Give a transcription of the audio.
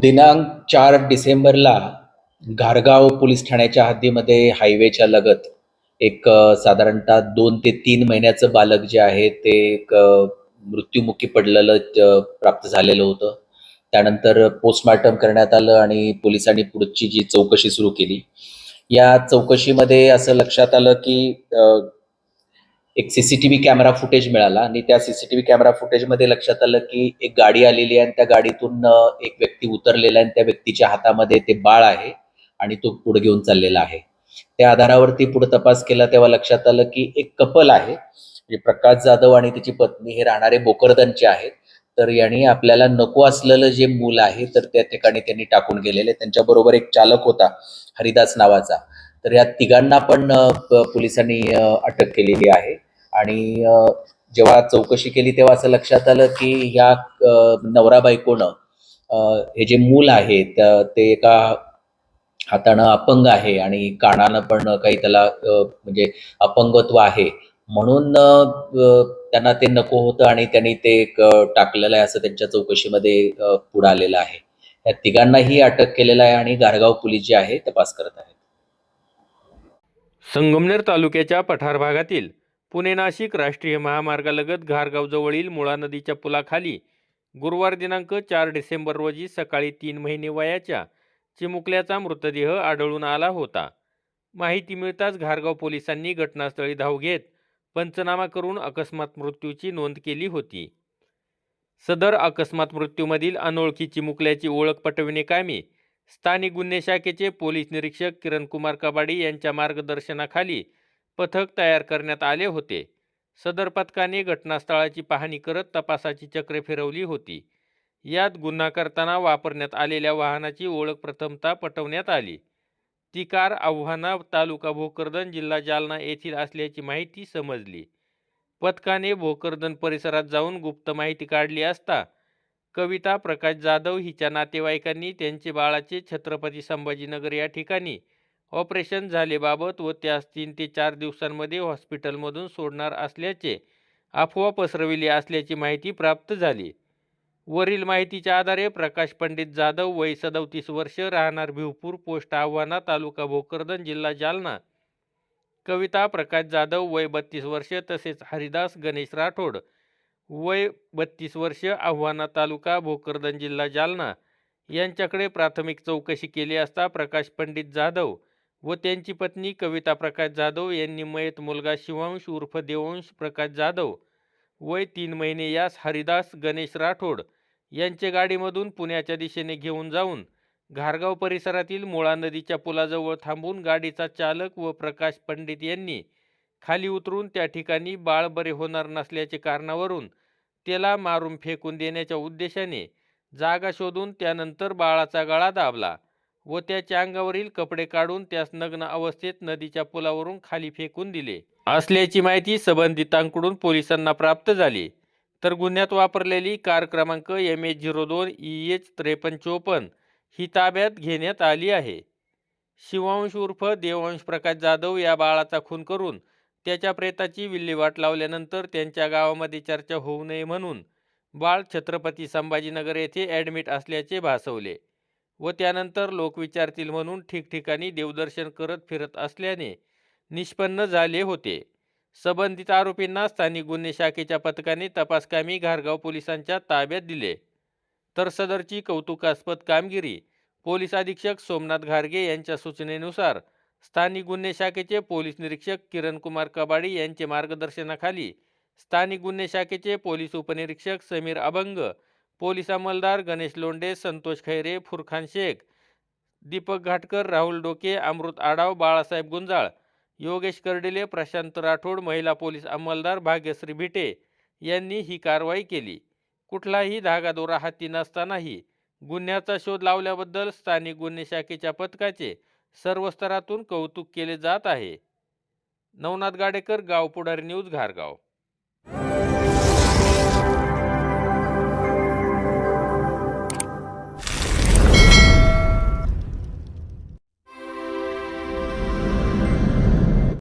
दिनांक चार डिसेंबरला घारगाव पोलीस ठाण्याच्या हद्दीमध्ये हायवेच्या लगत एक साधारणतः दोन ते तीन महिन्याचं बालक जे आहे ते एक मृत्युमुखी पडलेलं प्राप्त झालेलं होतं. त्यानंतर पोस्टमार्टम करण्यात आलं आणि पोलिसांनी पुढची जी चौकशी सुरू केली. या चौकशीमध्ये असं लक्षात आलं की एक सीसीटीव्ही कॅमेरा फुटेज मिळाला. आणि त्या सीसीटीव्ही कॅमेरा फुटेजमध्ये लक्षात आलं की एक गाडी आलेली आहे आणि त्या गाडीतून एक व्यक्ती उतरलेला आहे आणि त्या व्यक्तीच्या हातामध्ये ते बाळ आहे आणि तो पुढे घेऊन चाललेला आहे. त्या आधारावरती पुढे तपास केला तेव्हा लक्षात आलं की एक कपल आहे. म्हणजे प्रकाश जाधव आणि त्याची पत्नी हे राहणारे बोकरदनचे आहेत. तर यांनी आपल्याला नको असलेलं जे मूल आहे तर त्या ठिकाणी त्यांनी टाकून गेलेले. त्यांच्याबरोबर एक चालक होता हरिदास नावाचा. तर या तिघांना पण पोलिसांनी अटक केलेली आहे. आणि जेव्हा चौकशी केली तेव्हा असं लक्षात आलं की या नवरा बायकोनं हे जे मूल आहे ते एका हातानं अपंग आहे आणि कानानं पण काही त्याला म्हणजे अपंगत्व आहे. म्हणून त्यांना ते नको होतं आणि त्यांनी ते टाकलेलं आहे असं त्यांच्या चौकशीमध्ये पुढे आलेलं आहे. या तिघांनाही अटक केलेलं आहे आणि गारगाव पोलीस जे आहे तपास करत आहेत. संगमनेर तालुक्याच्या पठार भागातील पुणे नाशिक राष्ट्रीय महामार्गालगत घारगावजवळील मुळा नदीच्या पुलाखाली गुरुवार दिनांक चार डिसेंबर रोजी सकाळी तीन महिने वयाच्या चिमुकल्याचा मृतदेह आढळून आला होता. माहिती मिळताच घारगाव पोलिसांनी घटनास्थळी धाव घेत पंचनामा करून अकस्मात मृत्यूची नोंद केली होती. सदर अकस्मात मृत्यूमधील अनोळखी चिमुकल्याची ओळख पटविणे कामी स्थानिक गुन्हे शाखेचे पोलीस निरीक्षक किरण कुमार कबाडी यांच्या मार्गदर्शनाखाली पथक तयार करण्यात आले होते. सदर पथकाने घटनास्थळाची पाहणी करत तपासाची चक्रे फिरवली होती. यात गुन्हा करताना वापरण्यात आलेल्या वाहनाची ओळख प्रथमता पटवण्यात आली. ती कार आव्हाना तालुका भोकरदन जिल्हा जालना येथील असल्याची माहिती समजली. पथकाने भोकरदन परिसरात जाऊन गुप्त माहिती काढली असता कविता प्रकाश जाधव हिच्या नातेवाईकांनी त्यांचे बाळाचे छत्रपती संभाजीनगर या ठिकाणी ऑपरेशन झालेबाबत व त्यास तीन ते चार दिवसांमध्ये हॉस्पिटलमधून सोडणार असल्याचे अफवा पसरविली असल्याची माहिती प्राप्त झाली. वरील माहितीच्या आधारे प्रकाश पंडित जाधव वय सदोतीस वर्ष राहणार भिवपूर पोस्ट आव्हाना तालुका भोकरदन जिल्हा जालना. कविता प्रकाश जाधव वय बत्तीस वर्ष तसेच हरिदास गणेश राठोड वय बत्तीस वर्ष आव्हाना तालुका भोकरदन जिल्हा जालना. यांच्याकडे प्राथमिक चौकशी केली असता प्रकाश पंडित जाधव व त्यांची पत्नी कविता प्रकाश जाधव यांनी मयत मुलगा शिवांश उर्फ देवांश प्रकाश जाधव वय तीन महिने यास हरिदास गणेश राठोड यांचे गाडीमधून पुण्याच्या दिशेने घेऊन जाऊन घारगाव परिसरातील मुळा नदीच्या पुलाजवळ थांबून गाडीचा चालक व प्रकाश पंडित यांनी खाली उतरून त्या ठिकाणी बाळ बरे होणार नसल्याचे कारणावरून त्याला मारून फेकून देण्याच्या उद्देशाने जागा शोधून त्यानंतर बाळाचा गळा दाबला. व त्याच्या अंगावरील कपडे काढून त्यास नग्न अवस्थेत नदीच्या पुलावरून खाली फेकून दिले. असल्याची माहिती संबंधितांकडून पोलिसांना प्राप्त झाली. तर गुन्ह्यात वापरलेली कार क्रमांक एम एच झिरो दोन ई एच त्रेपन्न चोपन्न ही ताब्यात घेण्यात आली आहे. शिवांश उर्फ देवांश प्रकाश जाधव या बाळाचा खून करून त्याच्या प्रेताची विल्हेवाट लावल्यानंतर त्यांच्या गावामध्ये चर्चा होऊ नये म्हणून बाळ छत्रपती संभाजीनगर येथे ॲडमिट असल्याचे भासवले. व त्यानंतर लोक विचारतील म्हणून ठिकठिकाणी देवदर्शन करत फिरत असल्याने निष्पन्न झाले होते. संबंधित आरोपींना स्थानिक गुन्हे शाखेच्या पथकाने तपासकामी घारगाव पोलिसांच्या ताब्यात दिले. तर सदरची कौतुकास्पद कामगिरी पोलीस अधीक्षक सोमनाथ घारगे यांच्या सूचनेनुसार स्थानिक गुन्हे शाखेचे पोलीस निरीक्षक किरण कुमार कबाडी यांचे मार्गदर्शनाखाली स्थानिक गुन्हे शाखेचे पोलीस उपनिरीक्षक समीर अभंग पोलीस अंमलदार गणेश लोंडे संतोष खैरे फुरखान शेख दीपक घाटकर राहुल डोके अमृत आडाव बाळासाहेब गुंजाळ योगेश कर्डिले प्रशांत राठोड महिला पोलीस अंमलदार भाग्यश्री भिटे यांनी ही कारवाई केली. कुठलाही धागादोरा हाती नसतानाही गुन्ह्याचा शोध लावल्याबद्दल स्थानिक गुन्हे शाखेच्या पथकाचे सर्व स्तरातून कौतुक केले जात आहे. नवनाथ गाडेकर गाव पुढारी न्यूज घारगाव.